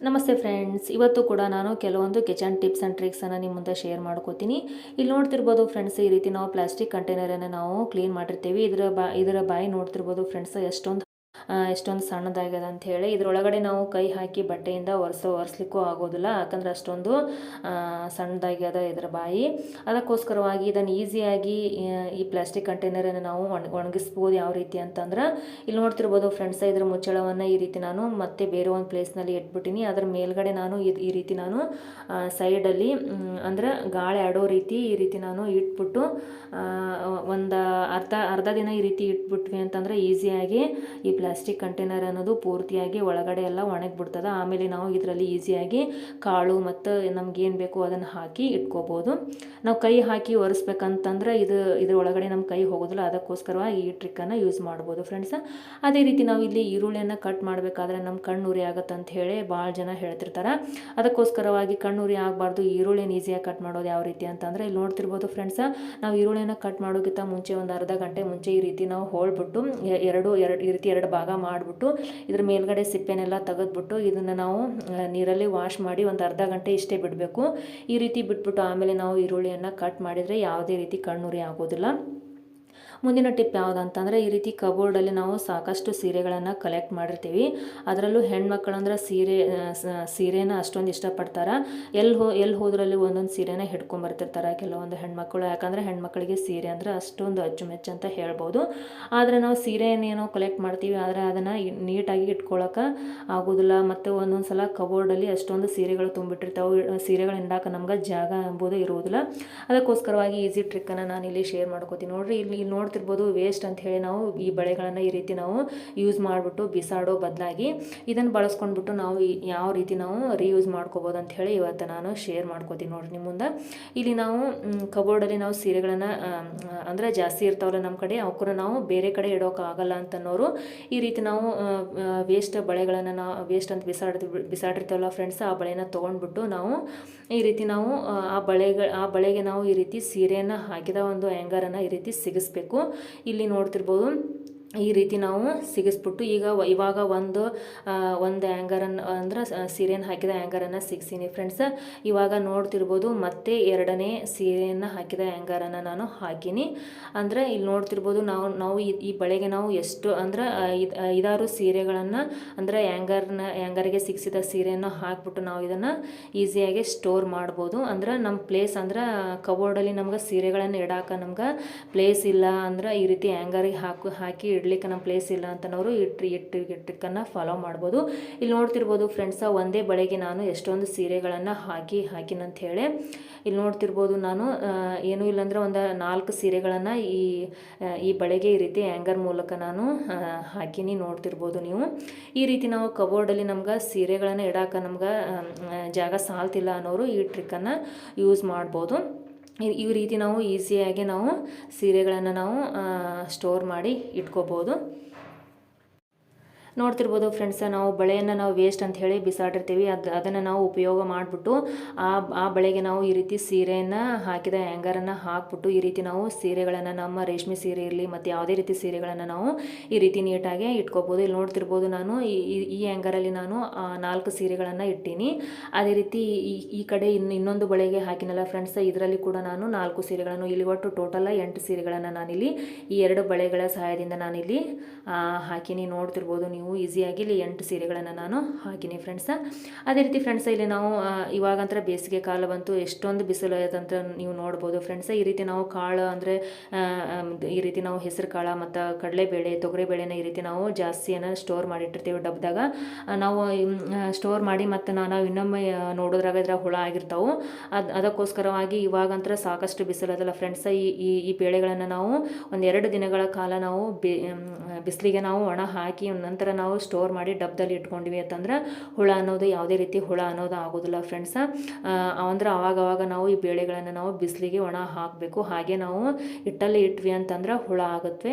ನಮಸ್ತೆ ಫ್ರೆಂಡ್ಸ್, ಇವತ್ತು ಕೂಡ ನಾನು ಕೆಲವೊಂದು ಕಿಚನ್ ಟಿಪ್ಸ್ ಆ್ಯಂಡ್ ಟ್ರಿಕ್ಸನ್ನು ನಿಮ್ಮ ಮುಂದೆ ಶೇರ್ ಮಾಡ್ಕೋತೀನಿ. ಇಲ್ಲಿ ನೋಡ್ತಿರ್ಬೋದು ಫ್ರೆಂಡ್ಸ್, ಈ ರೀತಿ ನಾವು ಪ್ಲಾಸ್ಟಿಕ್ ಕಂಟೈನರನ್ನು ನಾವು ಕ್ಲೀನ್ ಮಾಡಿರ್ತೀವಿ. ಇದರ ಬಾ, ಇದರ ಬಾಯಿ ನೋಡ್ತಿರ್ಬೋದು ಫ್ರೆಂಡ್ಸ್, ಎಷ್ಟೊಂದು ಎಷ್ಟೊಂದು ಸಣ್ಣದಾಗ್ಯದ ಅಂತ ಹೇಳಿ ಇದರೊಳಗಡೆ ನಾವು ಕೈ ಹಾಕಿ ಬಟ್ಟೆಯಿಂದ ಒರೆಸೋ ಒರೆಸ್ಲಿಕ್ಕೂ ಆಗೋದಿಲ್ಲ, ಯಾಕಂದ್ರೆ ಅಷ್ಟೊಂದು ಸಣ್ಣದಾಗ್ಯದ ಇದರ ಬಾಯಿ. ಅದಕ್ಕೋಸ್ಕರವಾಗಿ ಇದನ್ನು ಈಸಿಯಾಗಿ ಈ ಪ್ಲಾಸ್ಟಿಕ್ ಕಂಟೈನರನ್ನು ನಾವು ಒಣ ಒಣಗಿಸ್ಬೋದು ಯಾವ ರೀತಿ ಅಂತಂದ್ರೆ, ಇಲ್ಲಿ ನೋಡ್ತಿರ್ಬೋದು ಫ್ರೆಂಡ್ಸ್, ಇದರ ಮುಚ್ಚಳವನ್ನು ಈ ರೀತಿ ನಾನು ಮತ್ತೆ ಬೇರೆ ಒಂದು ಪ್ಲೇಸ್ನಲ್ಲಿ ಇಟ್ಬಿಟ್ಟಿನಿ. ಅದರ ಮೇಲ್ಗಡೆ ನಾನು ಈ ರೀತಿ ನಾನು ಸೈಡಲ್ಲಿ ಅಂದ್ರೆ ಗಾಳಿ ಆಡೋ ರೀತಿ ಈ ರೀತಿ ನಾನು ಇಟ್ಬಿಟ್ಟು ಒಂದು ಅರ್ಧ ಅರ್ಧ ದಿನ ಈ ರೀತಿ ಇಟ್ಬಿಟ್ವಿ ಅಂತಂದ್ರೆ ಈಸಿಯಾಗಿ ಈ ಪ್ಲಾಸ್ಟಿಕ್ ಕಂಟೈನರ್ ಅನ್ನೋದು ಪೂರ್ತಿಯಾಗಿ ಒಳಗಡೆ ಎಲ್ಲ ಒಣಗಿಬಿಡ್ತದೆ. ಆಮೇಲೆ ನಾವು ಇದರಲ್ಲಿ ಈಸಿಯಾಗಿ ಕಾಳು ಮತ್ತು ನಮ್ಗೆ ಏನು ಬೇಕೋ ಅದನ್ನು ಹಾಕಿ ಇಟ್ಕೋಬೋದು. ನಾವು ಕೈ ಹಾಕಿ ಒರೆಸ್ಬೇಕಂತಂದ್ರೆ ಇದು, ಇದ್ರ ಒಳಗಡೆ ನಮ್ಮ ಕೈ ಹೋಗೋದಿಲ್ಲ. ಅದಕ್ಕೋಸ್ಕರವಾಗಿ ಈ ಟ್ರಿಕ್ಕನ್ನು ಯೂಸ್ ಮಾಡ್ಬೋದು ಫ್ರೆಂಡ್ಸ್ ಅದೇ ರೀತಿ ನಾವು ಇಲ್ಲಿ ಈರುಳ್ಳಿಯನ್ನು ಕಟ್ ಮಾಡಬೇಕಾದ್ರೆ ನಮ್ಮ ಕಣ್ಣುರಿ ಆಗುತ್ತೆ ಅಂತ ಹೇಳಿ ಭಾಳ ಜನ ಹೇಳ್ತಿರ್ತಾರೆ. ಅದಕ್ಕೋಸ್ಕರವಾಗಿ ಕಣ್ಣುರಿ ಆಗಬಾರ್ದು. ಈರುಳ್ಳಿಯನ್ನು ಈಸಿಯಾಗಿ ಕಟ್ ಮಾಡೋದು ಯಾವ ರೀತಿ ಅಂತಂದರೆ ಇಲ್ಲಿ ನೋಡ್ತಿರ್ಬೋದು ಫ್ರೆಂಡ್ಸ ನಾವು ಈರುಳ್ಳಿನ ಕಟ್ ಮಾಡೋಕ್ಕಿಂತ ಮುಂಚೆ ಒಂದು ಅರ್ಧ ಗಂಟೆ ಮುಂಚೆ ಈ ರೀತಿ ನಾವು ಹೋಳ್ಬಿಟ್ಟು ಎರಡು ಎರಡು, ಈ ರೀತಿ ಎರಡು ಭಾಗ ಮಾಡಿಬಿಟ್ಟು ಇದ್ರ ಮೇಲ್ಗಡೆ ಸಿಪ್ಪೆನೆಲ್ಲ ತೆಗೆದ್ಬಿಟ್ಟು ಇದನ್ನು ನಾವು ನೀರಲ್ಲಿ ವಾಶ್ ಮಾಡಿ ಒಂದು ಅರ್ಧ ಗಂಟೆ ಇಷ್ಟೇ ಬಿಡಬೇಕು. ಈ ರೀತಿ ಬಿಟ್ಬಿಟ್ಟು ಆಮೇಲೆ ನಾವು ಈರುಳ್ಳಿಯನ್ನು ಕಟ್ ಮಾಡಿದರೆ ಯಾವುದೇ ರೀತಿ ಕಣ್ಣುರಿ ಆಗೋದಿಲ್ಲ. ಮುಂದಿನ ಟಿಪ್ ಯಾವುದಂತಂದರೆ ಈ ರೀತಿ ಕಬೋರ್ಡಲ್ಲಿ ನಾವು ಸಾಕಷ್ಟು ಸೀರೆಗಳನ್ನು ಕಲೆಕ್ಟ್ ಮಾಡಿರ್ತೀವಿ. ಅದರಲ್ಲೂ ಹೆಣ್ಮಕ್ಳಂದ್ರೆ ಸೀರೆ ಸೀರೆನ ಅಷ್ಟೊಂದು ಇಷ್ಟಪಡ್ತಾರೆ. ಎಲ್ಲಿ ಹೋ ಎಲ್ಲಿ ಹೋದ್ರಲ್ಲಿ ಒಂದೊಂದು ಸೀರೆನ ಹಿಡ್ಕೊಂಬರ್ತಿರ್ತಾರೆ ಕೆಲವೊಂದು ಹೆಣ್ಮಕ್ಳು. ಯಾಕಂದರೆ ಹೆಣ್ಮಕ್ಳಿಗೆ ಸೀರೆ ಅಂದರೆ ಅಷ್ಟೊಂದು ಅಚ್ಚುಮೆಚ್ಚು ಅಂತ ಹೇಳ್ಬೋದು. ಆದರೆ ನಾವು ಸೀರೆಯನ್ನೇನೋ ಕಲೆಕ್ಟ್ ಮಾಡ್ತೀವಿ, ಆದರೆ ಅದನ್ನು ನೀಟಾಗಿ ಇಟ್ಕೊಳ್ಳೋಕೆ ಆಗೋದಿಲ್ಲ. ಮತ್ತು ಒಂದೊಂದು ಸಲ ಕಬೋರ್ಡಲ್ಲಿ ಅಷ್ಟೊಂದು ಸೀರೆಗಳು ತುಂಬಿಟ್ಟಿರ್ತಾವೆ. ಸೀರೆಗಳು ಇಂಡಾಕ ನಮ್ಗೆ ಜಾಗ ಎಂಬುದು ಇರುವುದಿಲ್ಲ. ಅದಕ್ಕೋಸ್ಕರವಾಗಿ ಈಸಿ ಟ್ರಿಕ್ಕನ್ನು ನಾನು ಇಲ್ಲಿ ಶೇರ್ ಮಾಡ್ಕೋತೀನಿ. ನೋಡಿರಿ ಇಲ್ಲಿ ನೋಡಿ ನೋಡ್ತಿರ್ಬೋದು ವೇಸ್ಟ್ ಅಂತ ಹೇಳಿ ನಾವು ಈ ಬಳೆಗಳನ್ನು ಈ ರೀತಿ ನಾವು ಯೂಸ್ ಮಾಡಿಬಿಟ್ಟು ಬಿಸಾಡೋ ಬದಲಾಗಿ ಇದನ್ನು ಬಳಸ್ಕೊಂಡ್ಬಿಟ್ಟು ನಾವು ಯಾವ ರೀತಿ ನಾವು ರೀಯೂಸ್ ಮಾಡ್ಕೋಬೋದು ಅಂತ ಹೇಳಿ ಇವತ್ತು ನಾನು ಶೇರ್ ಮಾಡ್ಕೋತೀನಿ ನೋಡಿರಿ ನಿಮ್ಮ ಮುಂದೆ. ಇಲ್ಲಿ ನಾವು ಕಬೋರ್ಡಲ್ಲಿ ನಾವು ಸೀರೆಗಳನ್ನು ಅಂದರೆ ಜಾಸ್ತಿ ಇರ್ತಾವಲ್ಲ ನಮ್ಮ ಕಡೆ ಅವಕ್ಕೂ ನಾವು ಬೇರೆ ಕಡೆ ಇಡೋಕ್ಕಾಗಲ್ಲ ಅಂತನೋರು ಈ ರೀತಿ ನಾವು ವೇಸ್ಟ್ ಬಳೆಗಳನ್ನು ನಾವು ವೇಸ್ಟ್ ಅಂತ ಬಿಸಾಡ್ ಬಿಸಾಡಿರ್ತೀವಲ್ಲ ಫ್ರೆಂಡ್ಸ್ ಆ ಬಳೆನ ತೊಗೊಂಡ್ಬಿಟ್ಟು ನಾವು ಈ ರೀತಿ ನಾವು, ಆ ಬಳೆಗಳ ಆ ಬಳೆಗೆ ನಾವು ಈ ರೀತಿ ಸೀರೆಯನ್ನು ಹಾಕಿದ ಒಂದು ಆ್ಯಂಗರನ್ನು ಈ ರೀತಿ ಸಿಗಿಸ್ಬೇಕು. ಇಲ್ಲಿ ನೋಡ್ತಿರ್ಬೋದು ಈ ರೀತಿ ನಾವು ಸಿಗಿಸ್ಬಿಟ್ಟು ಈಗ ಇವಾಗ ಒಂದು ಒಂದು ಆ್ಯಂಗರನ್ನು ಅಂದ್ರೆ ಸೀರೆಯನ್ನು ಹಾಕಿದ ಆ್ಯಂಗರನ್ನು ಸಿಗಿಸೀನಿ ಫ್ರೆಂಡ್ಸ್ ಇವಾಗ ನೋಡ್ತಿರ್ಬೋದು ಮತ್ತೆ ಎರಡನೇ ಸೀರೆಯನ್ನು ಹಾಕಿದ ಆ್ಯಂಗರನ್ನು ನಾನು ಹಾಕೀನಿ. ಅಂದರೆ ಇಲ್ಲಿ ನೋಡ್ತಿರ್ಬೋದು ನಾವು ನಾವು ಈ ಬಳೆಗೆ ನಾವು ಎಷ್ಟು, ಅಂದ್ರೆ ಐದಾರು ಸೀರೆಗಳನ್ನು, ಅಂದರೆ ಆ್ಯಂಗರ್ನ ಆ್ಯಂಗರ್ಗೆ ಸಿಗಿಸಿದ ಸೀರೆಯನ್ನು ಹಾಕ್ಬಿಟ್ಟು ನಾವು ಇದನ್ನು ಈಸಿಯಾಗಿ ಸ್ಟೋರ್ ಮಾಡ್ಬೋದು. ಅಂದ್ರೆ ನಮ್ಮ ಪ್ಲೇಸ್ ಅಂದ್ರೆ ಕಬೋರ್ಡಲ್ಲಿ ನಮ್ಗೆ ಸೀರೆಗಳನ್ನು ಇಡಾಕ ನಮ್ಗೆ ಪ್ಲೇಸ್ ಇಲ್ಲ. ಅಂದ್ರೆ ಈ ರೀತಿ ಆ್ಯಂಗರಿಗೆ ಹಾಕು, ಹಾಕಿ ಇಡ್ಲಿಕ್ಕೆ ನಮ್ಮ ಪ್ಲೇಸ್ ಇಲ್ಲ ಅಂತನವರು ಈ ಟ್ರಿ ಇಟ್ಟು ಟ್ರಿಕ್ಕನ್ನು ಫಾಲೋ ಮಾಡ್ಬೋದು. ಇಲ್ಲಿ ನೋಡ್ತಿರ್ಬೋದು ಫ್ರೆಂಡ್ಸ ಒಂದೇ ಬಳೆಗೆ ನಾನು ಎಷ್ಟೊಂದು ಸೀರೆಗಳನ್ನು ಹಾಕಿ ಹಾಕಿನಂತ ಹೇಳಿ ಇಲ್ಲಿ ನೋಡ್ತಿರ್ಬೋದು ನಾನು ಏನೂ ಇಲ್ಲಾಂದ್ರೆ ಒಂದು ನಾಲ್ಕು ಸೀರೆಗಳನ್ನು ಈ ಈ ಬಳೆಗೆ ಈ ರೀತಿ ಆ್ಯಂಗರ್ ಮೂಲಕ ನಾನು ಹಾಕಿನಿ ನೋಡ್ತಿರ್ಬೋದು ನೀವು. ಈ ರೀತಿ ನಾವು ಕಬೋರ್ಡಲ್ಲಿ ನಮ್ಗೆ ಸೀರೆಗಳನ್ನು ಇಡಾಕ ನಮ್ಗೆ ಜಾಗ ಸಾಲ್ತಿಲ್ಲ ಅನ್ನೋರು ಈ ಟ್ರಿಕ್ಕನ್ನು ಯೂಸ್ ಮಾಡ್ಬೋದು. ಈ ರೀತಿ ನಾವು ಈಸಿಯಾಗಿ ನಾವು ಸೀರೆಗಳನ್ನು ನಾವು ಸ್ಟೋರ್ ಮಾಡಿ ಇಟ್ಕೋಬೋದು. ನೋಡ್ತಿರ್ಬೋದು ಫ್ರೆಂಡ್ಸ್ ನಾವು ಬಳೆಯನ್ನು ನಾವು ವೇಸ್ಟ್ ಅಂತ ಹೇಳಿ ಬಿಸಾಡಿರ್ತೀವಿ. ಅದು ಅದನ್ನು ನಾವು ಉಪಯೋಗ ಮಾಡಿಬಿಟ್ಟು ಆ ಆ ಬಳೆಗೆ ನಾವು ಈ ರೀತಿ ಸೀರೆಯನ್ನು ಹಾಕಿದ ಹ್ಯಾಂಗರನ್ನು ಹಾಕ್ಬಿಟ್ಟು ಈ ರೀತಿ ನಾವು ಸೀರೆಗಳನ್ನು ನಮ್ಮ ರೇಷ್ಮೆ ಸೀರೆ ಇರಲಿ ಮತ್ತು ಯಾವುದೇ ರೀತಿ ಸೀರೆಗಳನ್ನು ನಾವು ಈ ರೀತಿ ನೀಟಾಗಿ ಇಟ್ಕೋಬೋದು. ಇಲ್ಲಿ ನೋಡ್ತಿರ್ಬೋದು ನಾನು ಈ ಈ ಹ್ಯಾಂಗರಲ್ಲಿ ನಾನು ನಾಲ್ಕು ಸೀರೆಗಳನ್ನು ಇಟ್ಟೀನಿ. ಅದೇ ರೀತಿ ಈ ಈ ಕಡೆ ಇನ್ನು ಇನ್ನೊಂದು ಬಳೆಗೆ ಹಾಕಿನಲ್ಲ ಫ್ರೆಂಡ್ಸ್ ಇದರಲ್ಲಿ ಕೂಡ ನಾನು ನಾಲ್ಕು ಸೀರೆಗಳನ್ನು, ಇಲ್ಲಿ ಒಟ್ಟು ಟೋಟಲ್ ಎಂಟು ಸೀರೆಗಳನ್ನು ನಾನಿಲ್ಲಿ ಈ ಎರಡು ಬಳೆಗಳ ಸಹಾಯದಿಂದ ನಾನಿಲ್ಲಿ ಹಾಕಿನಿ. ನೋಡ್ತಿರ್ಬೋದು ನೀವು. ನೀವು ಈಸಿಯಾಗಿ ಇಲ್ಲಿ ಎಂಟು ಸೀರೆಗಳನ್ನು ನಾನು ಹಾಕಿನಿ ಫ್ರೆಂಡ್ಸ ಅದೇ ರೀತಿ ಫ್ರೆಂಡ್ಸ ಇಲ್ಲಿ ನಾವು ಇವಾಗಂತರ ಬೇಸಿಗೆ ಕಾಲ ಬಂತು, ಎಷ್ಟೊಂದು ಬಿಸಿಲು ಅಂತ ನೀವು ನೋಡ್ಬೋದು ಫ್ರೆಂಡ್ಸ ಈ ರೀತಿ ನಾವು ಕಾಳು ಅಂದರೆ ಈ ರೀತಿ ನಾವು ಹೆಸರು ಕಾಳು ಮತ್ತು ಕಡಲೆಬೇಳೆ ತೊಗರಿಬೇಳೆನ ಈ ರೀತಿ ನಾವು ಜಾಸ್ತಿಯನ್ನು ಸ್ಟೋರ್ ಮಾಡಿಟ್ಟಿರ್ತೀವಿ ಡಬ್ದಾಗ. ನಾವು ಸ್ಟೋರ್ ಮಾಡಿ ಮತ್ತು ನಾವು ಇನ್ನೊಮ್ಮೆ ನೋಡೋದ್ರಾಗ ಇದ್ರ ಹುಳ ಆಗಿರ್ತಾವೆ. ಅದು, ಅದಕ್ಕೋಸ್ಕರವಾಗಿ ಇವಾಗಂತರ ಸಾಕಷ್ಟು ಬಿಸಿಲದಲ್ಲ ಫ್ರೆಂಡ್ಸ ಈ ಈ ಬೇಳೆಗಳನ್ನು ನಾವು ಒಂದೆರಡು ದಿನಗಳ ಕಾಲ ನಾವು ಬಿಸಿಲಿಗೆ ನಾವು ಒಣ ಹಾಕಿ ನಂತರ ನಾವು ಸ್ಟೋರ್ ಮಾಡಿ ಡಬ್ದಲ್ಲಿ ಇಟ್ಕೊಂಡಿವಿ ಅಂತಂದ್ರೆ ಹುಳ ಅನ್ನೋದು ಯಾವುದೇ ರೀತಿ ಹುಳ ಅನ್ನೋದು ಆಗೋದಿಲ್ಲ ಫ್ರೆಂಡ್ಸ್ ಅಂದ್ರೆ ಅವಾಗವಾಗ ನಾವು ಈ ಬೇಳೆಗಳನ್ನು ನಾವು ಬಿಸಿಲಿಗೆ ಒಣ ಹಾಕಬೇಕು. ಹಾಗೆ ನಾವು ಇಟ್ಟಲ್ಲಿ ಇಟ್ವಿ ಅಂತಂದ್ರೆ ಹುಳ ಆಗುತ್ತೆ.